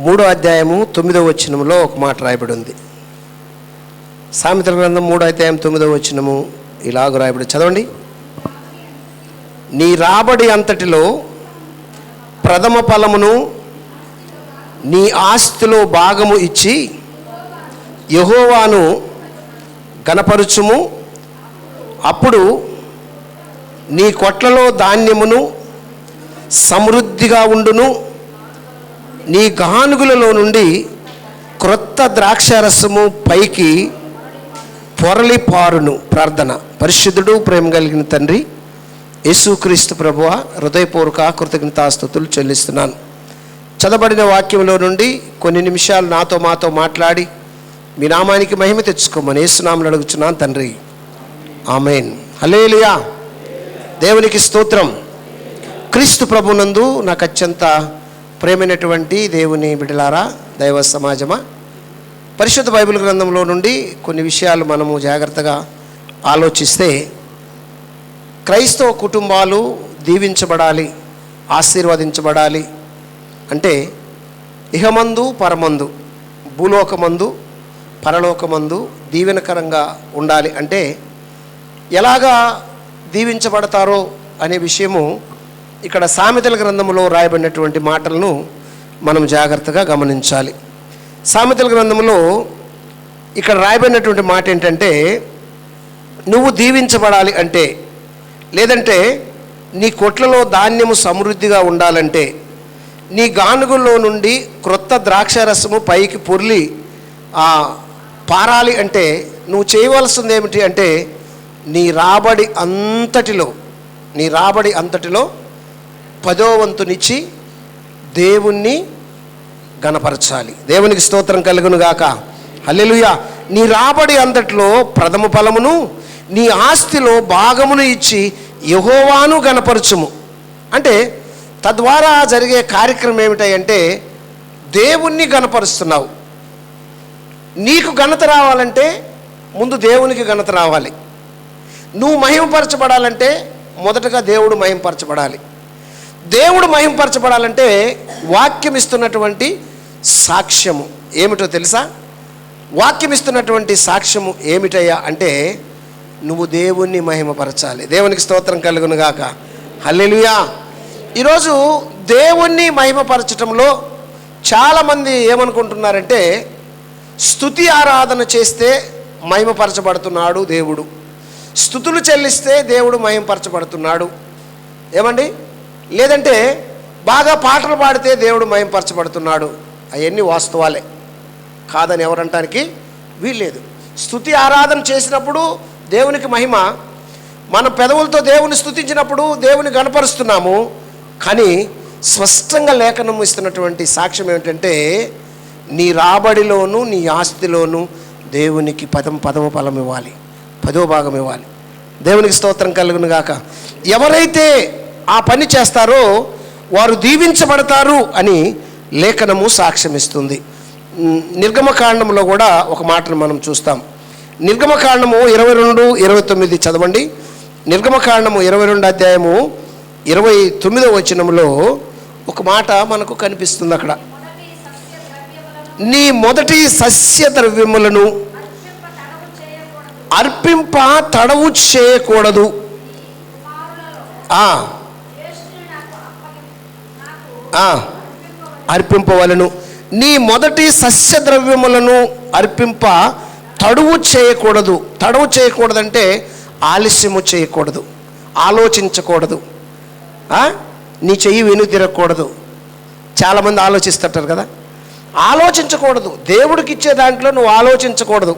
మూడో అధ్యాయము తొమ్మిదో వచనములో ఒక మాట రాయబడి ఉంది సామెతల గ్రంథం మూడో అధ్యాయం తొమ్మిదో వచనము ఇలాగ రాయబడి చదవండి. నీ రాబడి అంతటిలో ప్రథమ ఫలమును నీ ఆస్తిలో భాగము ఇచ్చి యహోవాను గణపరుచుము అప్పుడు నీ కొట్లలో ధాన్యమును సమృద్ధిగా ఉండును. నీ గానుగులలో నుండి క్రొత్త ద్రాక్షారసము పైకి పొరలి పారును ప్రార్థన. పరిశుద్ధుడు ప్రేమ కలిగిన తండ్రి యేసుక్రీస్తు ప్రభువ హృదయపూర్వక కృతజ్ఞతాస్థుతులు చెల్లిస్తున్నాను. చదబడిన వాక్యంలో నుండి కొన్ని నిమిషాలు నాతో మాతో మాట్లాడి మీ నామానికి మహిమ తెచ్చుకోమని యేసునామలు అడుగుచున్నాను తండ్రి. ఆమెన్. హలేలియా దేవునికి స్తోత్రం. క్రీస్తు ప్రభునందు నాకు అత్యంత ప్రేమైనటువంటి దేవుని బిడలారా దైవ సమాజమా? పరిశుద్ధ బైబిల్ గ్రంథంలో నుండి కొన్ని విషయాలు మనము జాగ్రత్తగా ఆలోచిస్తే క్రైస్తవ కుటుంబాలు దీవించబడాలి ఆశీర్వదించబడాలి. అంటే ఇహమందు పరమందు భూలోకమందు పరలోకమందు దీవెనకరంగా ఉండాలి. అంటే ఎలాగా దీవించబడతారో అనే విషయము ఇక్కడ సామెతల గ్రంథంలో రాయబడినటువంటి మాటలను మనం జాగ్రత్తగా గమనించాలి. సామెతల గ్రంథంలో ఇక్కడ రాయబడినటువంటి మాట ఏంటంటే నువ్వు దీవించబడాలి అంటే లేదంటే నీ కొట్లలో ధాన్యము సమృద్ధిగా ఉండాలంటే నీ గానుగుల్లో నుండి క్రొత్త ద్రాక్షరసము పైకి పొర్లి ఆ, పారాలి అంటే నువ్వు చేయవలసింది ఏమిటి అంటే నీ రాబడి అంతటిలో నీ రాబడి అంతటిలో పదో వంతునిచ్చి దేవుణ్ణి గణపరచాలి. దేవునికి స్తోత్రం కలుగునుగాక. గాక నీ రాబడి అంతట్లో ప్రథమ ఫలమును నీ ఆస్తిలో భాగమును ఇచ్చి యహోవాను గణపరచుము. అంటే తద్వారా జరిగే కార్యక్రమం ఏమిటంటే దేవుణ్ణి గణపరుస్తున్నావు. నీకు ఘనత రావాలంటే ముందు దేవునికి ఘనత రావాలి. నువ్వు మహిమపరచబడాలంటే మొదటగా దేవుడు మహిమపరచబడాలి. దేవుడు మహింపరచబడాలంటే వాక్యం ఇస్తున్నటువంటి సాక్ష్యము. ఏమిటో తెలుసా? వాక్యం ఇస్తున్నటువంటి సాక్ష్యము ఏమిటయ్యా అంటే నువ్వు దేవుణ్ణి మహిమపరచాలి. దేవునికి స్తోత్రం కలుగునుగాక. హల్లెలుయా. ఈరోజు దేవుణ్ణి మహిమపరచటంలో చాలామంది ఏమనుకుంటున్నారంటే స్తుతి ఆరాధన చేస్తే మహిమపరచబడుతున్నాడు దేవుడు. స్థుతులు చెల్లిస్తే దేవుడు మహిమపరచబడుతున్నాడు ఏమండి? లేదంటే బాగా పాటలు పాడితే దేవుడు మయంపరచబడుతున్నాడు అవన్నీ వాస్తవాలే. కాదని ఎవరంటానికి? వీల్లేదు. స్థుతి ఆరాధన చేసినప్పుడు దేవునికి మహిమ మన పెదవులతో దేవుని స్థుతించినప్పుడు దేవుని గణపరుస్తున్నాము. కానీ స్పష్టంగా లేఖనం ఇస్తున్నటువంటి సాక్ష్యం ఏమిటంటే నీ రాబడిలోను నీ ఆస్తిలోను దేవునికి పదం పదవ ఫలం ఇవ్వాలి. పదో భాగం ఇవ్వాలి. దేవునికి స్తోత్రం కలుగును గాక ఎవరైతే ఆ పని చేస్తారో వారు దీవించబడతారు అని లేఖనము సాక్ష్యమిస్తుంది. నిర్గమకాండంలో కూడా ఒక మాటను మనం చూస్తాం. నిర్గమకాండము ఇరవై రెండు ఇరవై తొమ్మిది చదవండి. నిర్గమకాండము ఇరవై రెండు అధ్యాయము ఇరవై తొమ్మిదో వచనంలో ఒక మాట మనకు కనిపిస్తుంది అక్కడ. నీ మొదటి సస్య ద్రవ్యములను అర్పింప తడవు చేయకూడదు. ఆ, అర్పింపవలను. నీ మొదటి సస్య ద్రవ్యములను అర్పింప తడువు చేయకూడదు. తడువు చేయకూడదంటే ఆలస్యము చేయకూడదు. ఆలోచించకూడదు. నీ చెయ్యి వెను తిరగకూడదు. చాలామంది ఆలోచిస్తుంటారు కదా. ఆలోచించకూడదు. దేవుడికి ఇచ్చే దాంట్లో నువ్వు ఆలోచించకూడదు.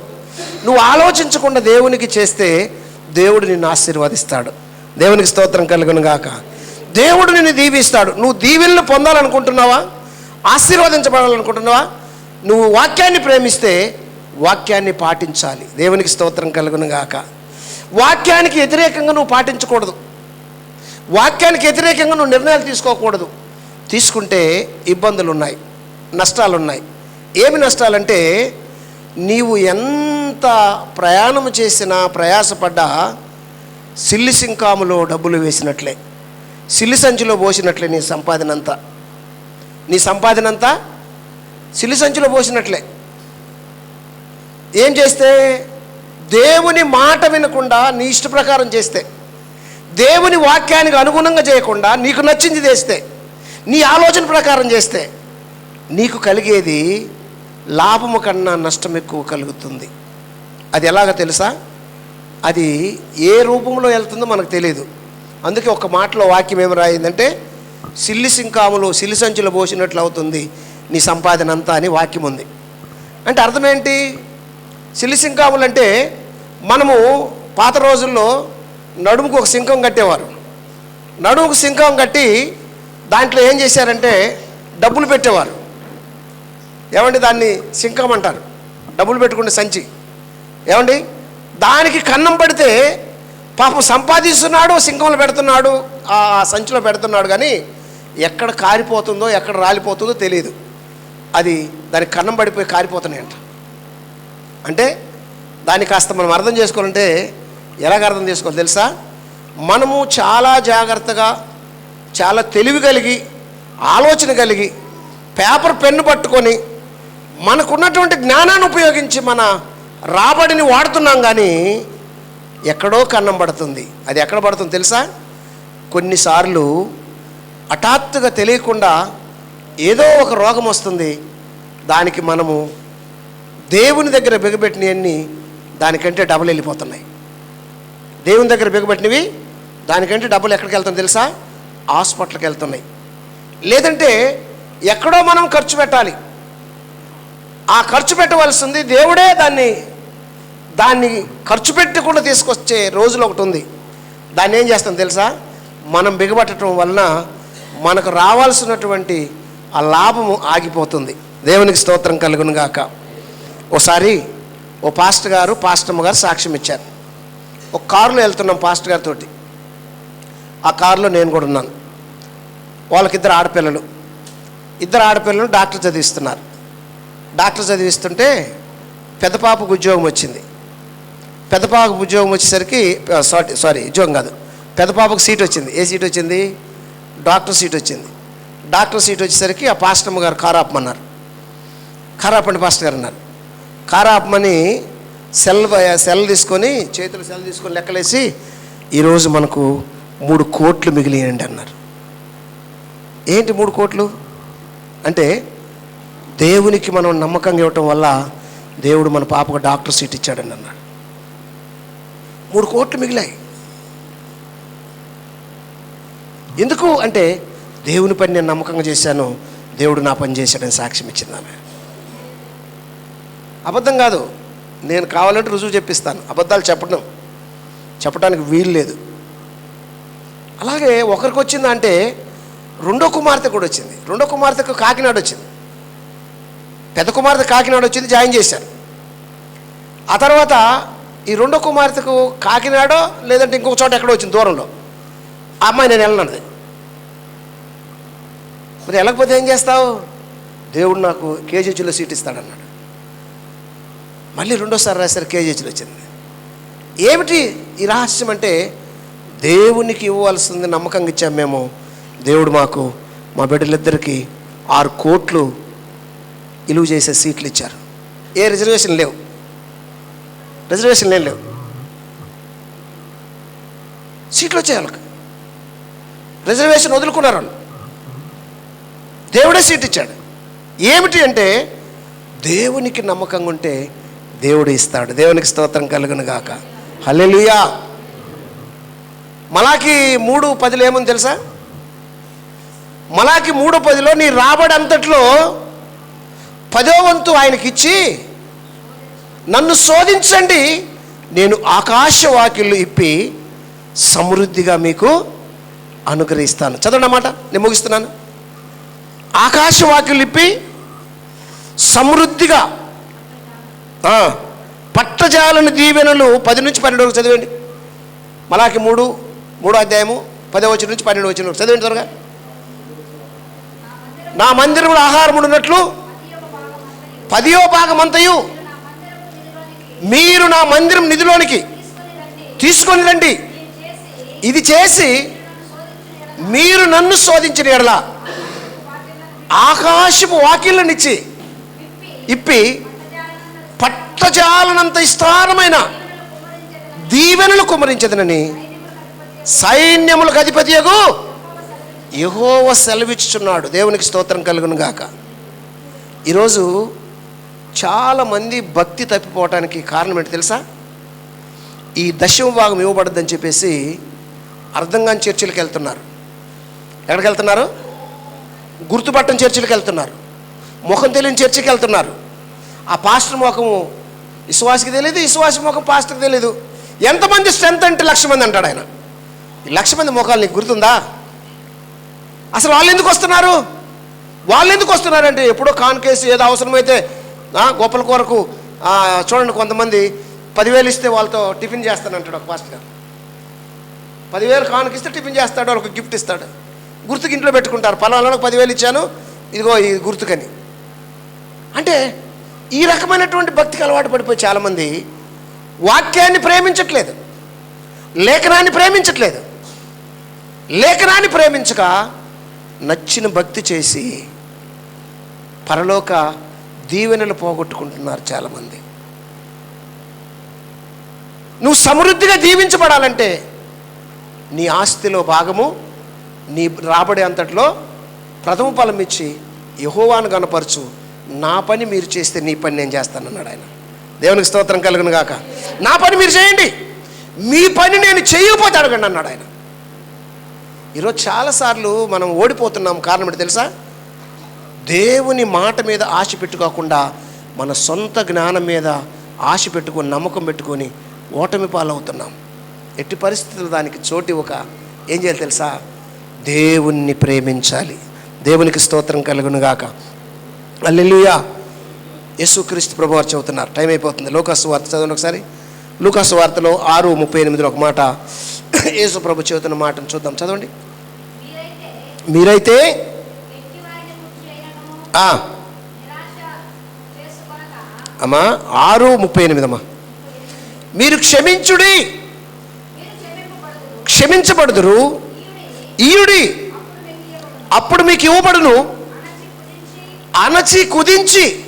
నువ్వు ఆలోచించకుండా దేవునికి చేస్తే దేవుడు నిన్ను ఆశీర్వదిస్తాడు. దేవునికి స్తోత్రం కలుగును గాక దేవుడు నిన్ను దీవిస్తాడు. నువ్వు దీవెనలు పొందాలనుకుంటున్నావా? ఆశీర్వదించబడాలనుకుంటున్నావా? నువ్వు వాక్యాన్ని ప్రేమిస్తే వాక్యాన్ని పాటించాలి. దేవునికి స్తోత్రం కలుగును గాక వాక్యానికి వ్యతిరేకంగా నువ్వు పాటించకూడదు. వాక్యానికి వ్యతిరేకంగా నువ్వు నిర్ణయాలు తీసుకోకూడదు. తీసుకుంటే ఇబ్బందులు ఉన్నాయి నష్టాలు ఉన్నాయి ఏమి నష్టాలంటే నీవు ఎంత ప్రయాణం చేసినా ప్రయాసపడ్డా సిల్లిసింకాములో డబ్బులు వేసినట్లే. సిల్లి సంచిలో పోసినట్లే నీ సంపాదనంతా. నీ సంపాదన సిల్లి సంచిలో పోసినట్లే. ఏం చేస్తే? దేవుని మాట వినకుండా నీ ఇష్ట ప్రకారం చేస్తే. దేవుని వాక్యానికి అనుగుణంగా చేయకుండా నీకు నచ్చింది చేస్తే. నీ ఆలోచన ప్రకారం చేస్తే. నీకు కలిగేది లాభము కన్నా నష్టం ఎక్కువ కలుగుతుంది. అది ఎలాగ తెలుసా? అది ఏ రూపంలో వెళ్తుందో మనకు తెలియదు అందుకే ఒక మాటలో వాక్యం ఏమి రాయిందంటే సిల్లి సింకాములు సిల్లి సంచులు పోసినట్లు అవుతుంది నీ సంపాదన అంతా అని వాక్యం ఉంది. అంటే అర్థం ఏంటి? సిల్లి సింకాములు అంటే మనము పాత రోజుల్లో నడుముకు ఒక సింకం కట్టేవారు. నడుముకు సింకం కట్టి దాంట్లో ఏం చేశారంటే డబ్బులు పెట్టేవారు. ఏమండి దాన్ని సింకం అంటారు? డబ్బులు పెట్టుకునే సంచి. ఏమండి? దానికి కన్నం పడితే పాపం సంపాదిస్తున్నాడు సింహంలో పెడుతున్నాడు ఆ సంచిలో పెడుతున్నాడు కానీ ఎక్కడ కారిపోతుందో ఎక్కడ రాలిపోతుందో తెలియదు అది దానికి కన్నం పడిపోయి కారిపోతున్నాయంట. అంటే దాన్ని కాస్త మనం అర్థం చేసుకోవాలంటే ఎలాగ అర్థం చేసుకోవాలి తెలుసా? మనము చాలా జాగ్రత్తగా చాలా తెలివి కలిగి ఆలోచన కలిగి పేపర్ పెన్ను పట్టుకొని మనకున్నటువంటి జ్ఞానాన్ని ఉపయోగించి మన రాబడిని వాడుతున్నాం కానీ ఎక్కడో కన్నం పడుతుంది. అది ఎక్కడ పడుతుంది తెలుసా? కొన్నిసార్లు హఠాత్తుగా తెలియకుండా ఏదో ఒక రోగం వస్తుంది. దానికి మనము దేవుని దగ్గర బిగబెట్టినవన్నీ దానికంటే డబ్బులు వెళ్ళిపోతున్నాయి. దేవుని దగ్గర బిగబెట్టినవి దానికంటే డబ్బులు ఎక్కడికి వెళ్తుంది తెలుసా? హాస్పిటల్కి వెళ్తున్నాయి. లేదంటే ఎక్కడో మనం ఖర్చు పెట్టాలి. ఆ ఖర్చు పెట్టవలసింది దేవుడే దాన్ని దాన్ని ఖర్చు పెట్టకుండా తీసుకొచ్చే రోజులు ఒకటి ఉంది. దాన్ని ఏం చేస్తాం తెలుసా? మనం బిగబట్టడం వలన మనకు రావాల్సినటువంటి ఆ లాభము ఆగిపోతుంది. దేవునికి స్తోత్రం కలుగును గాక. ఓసారి ఓ పాస్టర్ గారు పాస్టమ్మ గారు సాక్ష్యం ఇచ్చారు. ఒక కారులో వెళ్తున్నాం పాస్టర్ గారితో ఆ కారులో నేను కూడా ఉన్నాను. వాళ్ళకిద్దరు ఆడపిల్లలు. ఇద్దరు ఆడపిల్లలు డాక్టర్ చదివిస్తున్నారు. డాక్టర్ చదివిస్తుంటే పెద్ద పాపకు ఉద్యోగం వచ్చింది. పెద్దపాపకు ఉద్యోగం వచ్చేసరికి సారీ సారీ ఉద్యోగం కాదు. పెద్దపాపకు సీట్ వచ్చింది. ఏ సీట్ వచ్చింది? డాక్టర్ సీట్ వచ్చింది. డాక్టర్ సీట్ వచ్చేసరికి ఆ పాస్టమ్మ గారు కారాపమన్నారు. కారాపండి పాస్టర్ గారు అన్నారు. కారాపమని సెల్ సెల్ తీసుకొని చేతులు సెల్ తీసుకొని లెక్కలేసి ఈరోజు మనకు మూడు కోట్లు మిగిలియండి అన్నారు. ఏంటి మూడు కోట్లు? అంటే దేవునికి మనం నమ్మకంగా ఇవ్వటం వల్ల దేవుడు మన పాపకు డాక్టర్ సీట్ ఇచ్చాడని అన్నాడు మూడు కోట్లు మిగిలాయి. ఎందుకు అంటే దేవుని పని నేను నమ్మకంగా చేశాను దేవుడు నా పని చేశాడని సాక్ష్యం ఇచ్చింది ఆమె. అబద్ధం కాదు. నేను కావాలంటే రుజువు చెప్పిస్తాను. అబద్ధాలు చెప్పడం. చెప్పడానికి వీలు లేదు. అలాగే ఒకరికి వచ్చిందంటే రెండో కుమార్తె కూడా వచ్చింది. రెండో కుమార్తెకు కాకినాడ వచ్చింది. పెద్ద కుమార్తె కాకినాడ వచ్చింది జాయిన్ చేశారు. ఆ తర్వాత ఈ రెండో కుమార్తెకు కాకినాడ లేదంటే ఇంకొక చోట ఎక్కడో వచ్చింది దూరంలో. ఆ అమ్మాయి నేను వెళ్ళనది. మరి వెళ్ళకపోతే ఏం చేస్తావు? దేవుడు నాకు కేజీహెచ్లో సీట్ ఇస్తాడన్నాడు. మళ్ళీ రెండోసారి రాశారు కేజీహెచ్లో వచ్చింది. ఏమిటి ఈ రహస్యం అంటే దేవునికి ఇవ్వాల్సింది నమ్మకంగా ఇచ్చాం మేము. దేవుడు మాకు మా బిడ్డలిద్దరికీ ఆరు కోట్లు ఇలువ చేసే సీట్లు ఇచ్చారు. ఏ రిజర్వేషన్ లేవు. రిజర్వేషన్ ఏం లేవు. సీట్లు వచ్చాయి వాళ్ళకి. రిజర్వేషన్ వదులుకున్నారు వాళ్ళు. దేవుడే సీట్ ఇచ్చాడు. ఏమిటి అంటే దేవునికి నమ్మకంగా ఉంటే దేవుడు ఇస్తాడు. దేవునికి స్తోత్రం కలుగును గాక. హల్లెలూయా. మలాకి మూడు పదిలో ఏముంది తెలుసా? మలాకి మూడు పదిలో నీ రాబడి అంతట్లో పదో వంతు ఆయనకిచ్చి నన్ను శోధించండి. నేను ఆకాశ వాకిళ్ళు ఇప్పి సమృద్ధిగా మీకు అనుగ్రహిస్తాను. చదవండి అన్నమాట నేను ముగిస్తున్నాను. ఆకాశ వాకిళ్ళు ఇప్పి సమృద్ధిగా పట్టజాలను పట్టజాలని దీవెనలు పది నుంచి పన్నెండు వరకు చదివండి. మలాకి మూడు మూడో అధ్యాయము పదో వచ్చిన నుంచి పన్నెండు వచ్చిన వరకు. చదివండి త్వరగా. నా మందిరంలో ఆహారం ఉన్నట్లు పదియో భాగమంతయు. మీరు నా మందిరం నిధిలోనికి తీసుకొని రండి. ఇది చేసి మీరు నన్ను శోధించిన ఎడల ఆకాశపు వాకిళ్ళనిచ్చి ఇప్పి పట్టజాలనంత విస్తారమైన దీవెనలు కుమరించదనని సైన్యములకు అధిపతియగు యహోవ సెలవిచ్చుచున్నాడు. దేవునికి స్తోత్రం కలుగును గాక ఈరోజు చాలామంది భక్తి తప్పిపోవటానికి కారణం ఏంటి తెలుసా? ఈ దశమ భాగం ఇవ్వబడద్దని చెప్పేసి అర్థం కాని చర్చిలకు వెళ్తున్నారు. ఎక్కడికి వెళ్తున్నారు? గుర్తుపట్టని చర్చిలకు వెళ్తున్నారు. ముఖం తెలియని చర్చికి వెళ్తున్నారు. ఆ పాస్టర్ ముఖము విశ్వాసకి తెలియదు విశ్వాస ముఖం పాస్టర్కి తెలియదు ఎంతమంది స్ట్రెంత్ అంటే లక్ష మంది అంటాడు ఆయన. ఈ లక్ష మంది ముఖాలు నీకు గుర్తుందా? అసలు వాళ్ళు ఎందుకు వస్తున్నారు? వాళ్ళు ఎందుకు వస్తున్నారంటే ఎప్పుడో కాన్కేసి ఏదో అవసరమైతే గొప్పల కొరకు చూడండి కొంతమంది పదివేలు ఇస్తే వాళ్ళతో టిఫిన్ చేస్తానంటాడు ఒక పాస్టర్ గారు. పదివేలు కానుకిస్తే టిఫిన్ చేస్తాడు వాళ్ళకి గిఫ్ట్ ఇస్తాడు. గుర్తుకి ఇంట్లో పెట్టుకుంటారు. పలానాలకు పదివేలు ఇచ్చాను ఇదిగో ఈ గుర్తుకని. అంటే ఈ రకమైనటువంటి భక్తికి అలవాటు పడిపోయి చాలామంది వాక్యాన్ని ప్రేమించట్లేదు. లేఖనాన్ని ప్రేమించట్లేదు. లేఖనాన్ని ప్రేమించక నచ్చిన భక్తి చేసి పరలోక దీవెనలు పోగొట్టుకుంటున్నారు చాలామంది. నువ్వు సమృద్ధిగా దీవించబడాలంటే నీ ఆస్తిలో భాగము నీ రాబడి అంతట్లో ప్రథమ ఫలం ఇచ్చి యహోవాను కనపరచు నా పని మీరు చేస్తే నీ పని నేను చేస్తానన్నాడు ఆయన. దేవునికి స్తోత్రం కలుగును గాక. నా పని మీరు చేయండి. మీ పని నేను చేయకపోతే అడగండి అన్నాడు ఆయన. ఈరోజు చాలాసార్లు మనం ఓడిపోతున్నాం. కారణం ఏంటి తెలుసా? దేవుని మాట మీద ఆశ పెట్టుకోకుండా మన సొంత జ్ఞానం మీద ఆశ పెట్టుకొని నమ్మకం పెట్టుకొని ఓటమి పాలవుతున్నాం. ఎట్టి పరిస్థితులు దానికి చోటి ఒక ఏం చేయాలి తెలుసా? దేవుణ్ణి ప్రేమించాలి. దేవునికి స్తోత్రం కలుగును గాక అల్లెలుయా యేసుక్రీస్తు ప్రభు వారు చెబుతున్నారు. టైం అయిపోతుంది. లోకాసు వార్త చదవండి ఒకసారి. లూకాసు వార్తలో ఆరు ముప్పై ఎనిమిదిలో ఒక మాట. యేసు ప్రభు చెబుతున్న మాటను చూద్దాం. చదవండి. మీరైతే అమ్మా ఆరు ముప్పై ఎనిమిది అమ్మా. మీరు క్షమించుడి. క్షమించబడుదురు. ఈయుడి. అప్పుడు మీకు ఇవ్వబడును. అణచి కుదించి. అనచి కుదించి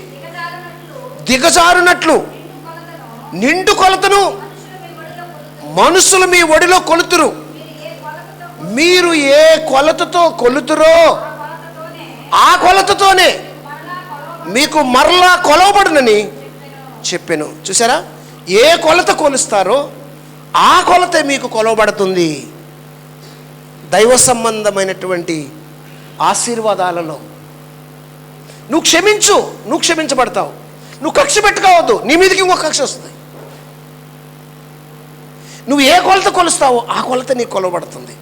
దిగజారునట్లు. నిండు కొలతను. మీ ఒడిలో మనుషులు మీ ఒడిలో కొలుతురు. మీరు ఏ కొలతతో కొలుతురో ఆ కొలతతోనే మీకు మరలా కొలవబడునని చెప్పాను. చూసారా ఏ కొలత కొలుస్తారో ఆ కొలత మీకు కొలవబడుతుంది. దైవ సంబంధమైనటువంటి ఆశీర్వాదాలలో. నువ్వు క్షమించు నువ్వు క్షమించబడతావు. నువ్వు కక్ష పెట్టుకోవద్దు. నీ మీదకి ఇంకొక కక్ష వస్తుంది. నువ్వు ఏ కొలత కొలుస్తావో ఆ కొలత నీకు కొలవబడుతుంది.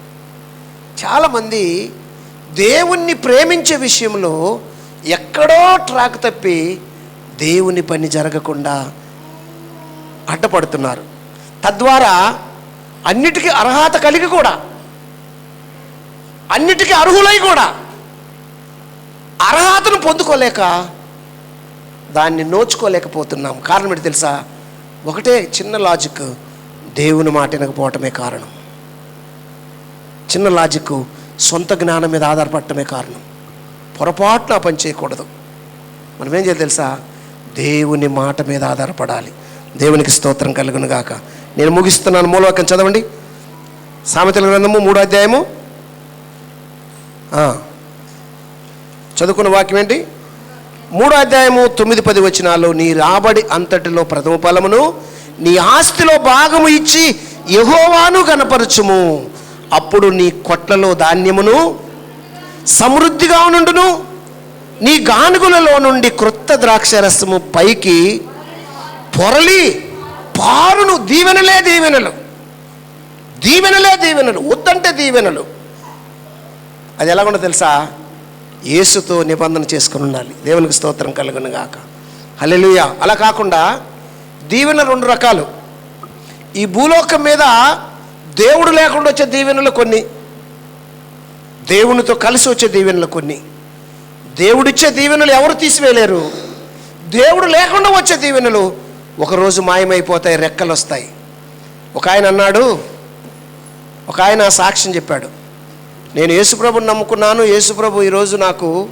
చాలామంది దేవుణ్ణి ప్రేమించే విషయంలో ఎక్కడో ట్రాక్ తప్పి దేవుని పని జరగకుండా అడ్డపడుతున్నారు. తద్వారా అన్నిటికీ అర్హత కలిగి కూడా అన్నిటికీ అర్హులై కూడా అర్హతను పొందుకోలేక దాన్ని నోచుకోలేకపోతున్నాం. కారణం ఏంటి తెలుసా? ఒకటే చిన్న లాజిక్ దేవుని మాట వినకపోవటమే కారణం. చిన్న లాజిక్ సొంత జ్ఞానం మీద ఆధారపడటమే కారణం. పొరపాటున పని చేయకూడదు. మనం ఏం చేయాలి తెలుసా? దేవుని మాట మీద ఆధారపడాలి. దేవునికి స్తోత్రం కలుగును గాక. నేను ముగిస్తున్నాను మూలవాక్యం చదవండి. సామెతల గ్రంథము మూడో అధ్యాయము. చదువుకున్న వాక్యం ఏంటి? మూడో అధ్యాయము తొమ్మిది పది వచ్చినాలు నీ రాబడి అంతటిలో ప్రథమ ఫలమును నీ ఆస్తిలో భాగము ఇచ్చి యహోవాను కనపరచుము అప్పుడు నీ కొట్లలో ధాన్యమును సమృద్ధిగా నుండును నీ గానుగులలో నుండి క్రొత్త ద్రాక్షరసము పైకి పొరలి పారును దీవెనలే దీవెనలు. దీవెనలే దీవెనలు. వద్దంటే దీవెనలు. అది ఎలాగుండో తెలుసా? యేసుతో నిబంధన చేసుకుని ఉండాలి. దేవునికి స్తోత్రం కలుగును గాక హలెలుయ అలా కాకుండా దీవెన రెండు రకాలు. ఈ భూలోకం మీద దేవుడు లేకుండా వచ్చే దీవెనలు కొన్ని. దేవునితో కలిసి వచ్చే దీవెనలు కొన్ని. దేవుడిచ్చే దీవెనలు ఎవరు తీసివేయలేరు? దేవుడు లేకుండా వచ్చే దీవెనలు ఒకరోజు మాయమైపోతాయి రెక్కలు వస్తాయి. ఒక ఆయన అన్నాడు ఒక ఆయన సాక్ష్యం చెప్పాడు. నేను యేసుప్రభుని నమ్ముకున్నాను యేసుప్రభు ఈరోజు నాకు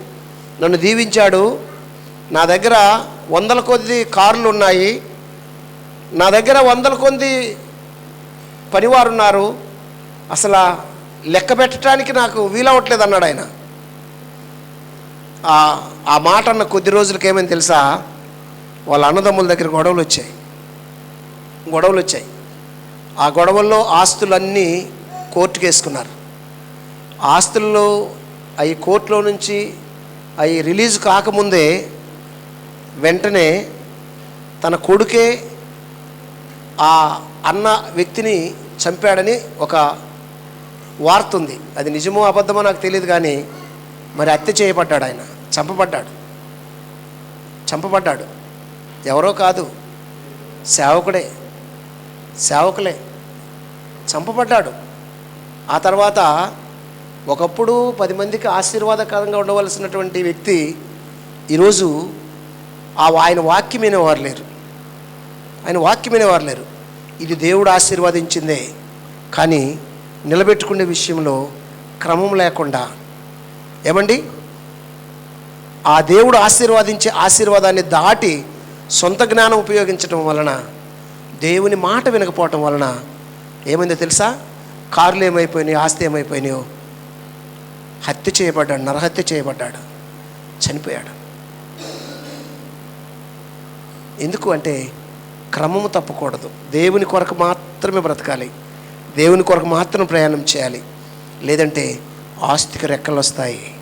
నన్ను దీవించాడు. నా దగ్గర వందల కొద్ది కార్లు ఉన్నాయి. నా దగ్గర వందల కొద్ది పనివారు ఉన్నారు అసలు లెక్క పెట్టడానికి నాకు వీలవట్లేదు అన్నాడు ఆయన. ఆ- మాట అన్న కొద్ది రోజులకి ఏమని తెలుసా? వాళ్ళ అన్నదమ్ముల దగ్గర గొడవలు వచ్చాయి. గొడవలు వచ్చాయి. ఆ గొడవల్లో ఆస్తులన్నీ కోర్టుకు వేసుకున్నారు. ఆస్తుల్లో అవి కోర్టులో నుంచి అవి రిలీజ్ కాకముందే వెంటనే తన కొడుకే ఆ అన్న వ్యక్తిని చంపాడని ఒక వార్త ఉంది. అది నిజమో అబద్ధమో నాకు తెలియదు కానీ మరి హత్య చేయబడ్డాడు ఆయన. చంపబడ్డాడు. చంపబడ్డాడు. ఎవరో కాదు. సేవకుడే. సేవకులే. చంపబడ్డాడు. ఆ తర్వాత ఒకప్పుడు పది మందికి ఆశీర్వాదకరంగా ఉండవలసినటువంటి వ్యక్తి ఈరోజు ఆ ఆయన వాక్యం వినేవారు లేరు. ఆయన వాక్యం వినేవారు లేరు. ఇది దేవుడు ఆశీర్వదించిందే. కానీ నిలబెట్టుకునే విషయంలో క్రమం లేకుండా. ఏమండి? ఆ దేవుడు ఆశీర్వాదించే ఆశీర్వాదాన్ని దాటి సొంత జ్ఞానం ఉపయోగించడం వలన దేవుని మాట వినకపోవటం వలన ఏమైందో తెలుసా? కార్లు ఏమైపోయినాయి ఆస్తి ఏమైపోయినాయో హత్య చేయబడ్డాడు నరహత్య చేయబడ్డాడు చనిపోయాడు. ఎందుకు అంటే క్రమము తప్పకూడదు. దేవుని కొరకు మాత్రమే బ్రతకాలి. దేవుని కొరకు మాత్రం ప్రయాణం చేయాలి. లేదంటే ఆస్తికి రెక్కలు వస్తాయి.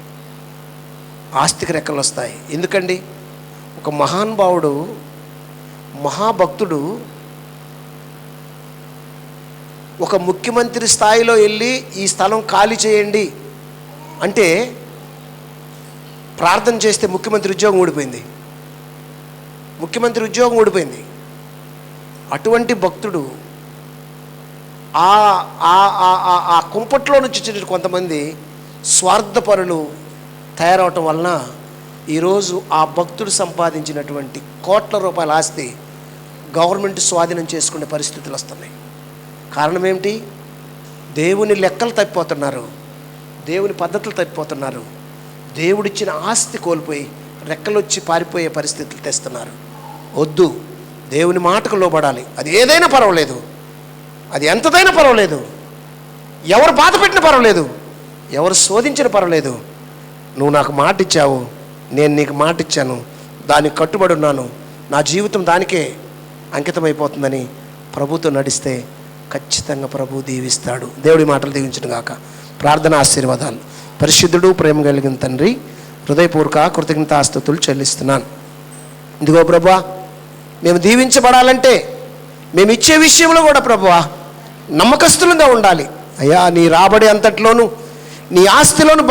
ఆస్తికి రెక్కలు వస్తాయి. ఎందుకండి? ఒక మహానుభావుడు మహాభక్తుడు ఒక ముఖ్యమంత్రి స్థాయిలో వెళ్ళి ఈ స్థలం ఖాళీ చేయండి అంటే ప్రార్థన చేస్తే ముఖ్యమంత్రి ఉద్యోగం ఊడిపోయింది. ముఖ్యమంత్రి ఉద్యోగం ఊడిపోయింది. అటువంటి భక్తుడు ఆ ఆ- ఆ- ఆ- కుంపట్లో నుంచి చిన్న కొంతమంది స్వార్థపరులు తయారవటం వలన ఈరోజు ఆ భక్తుడు సంపాదించినటువంటి కోట్ల రూపాయల ఆస్తి గవర్నమెంట్ స్వాధీనం చేసుకునే పరిస్థితులు వస్తున్నాయి. కారణం ఏమిటి? దేవుని లెక్కలు తప్పిపోతున్నారు. దేవుని పద్ధతులు తప్పిపోతున్నారు. దేవుడిచ్చిన ఆస్తి కోల్పోయి రెక్కలొచ్చి పారిపోయే పరిస్థితులు తెస్తున్నారు. వద్దు. దేవుని మాటకు లోబడాలి. అది ఏదైనా పర్వాలేదు. అది ఎంతదైనా పర్వాలేదు. ఎవరు బాధ పెట్టినా పర్వాలేదు. ఎవరు శోధించిన పర్వాలేదు. నువ్వు నాకు మాట ఇచ్చావు నేను నీకు మాట ఇచ్చాను దానికి కట్టుబడి ఉన్నాను. నా జీవితం దానికే అంకితమైపోతుందని ప్రభుతో నడిస్తే ఖచ్చితంగా ప్రభు దీవిస్తాడు. దేవుడి మాటలు దీవించను గాక. ప్రార్థన ఆశీర్వాదాలు. పరిశుద్ధుడు ప్రేమ కలిగిన తండ్రి హృదయపూర్వక కృతజ్ఞతాస్తుతులు చెల్లిస్తున్నాను. ఇదిగో ప్రభా మేము దీవించబడాలంటే మేము ఇచ్చే విషయంలో కూడా ప్రభువా నమ్మకస్తులుగా ఉండాలి. అయ్యా నీ రాబడి అంతట్లోనూ నీ ఆస్తిలోను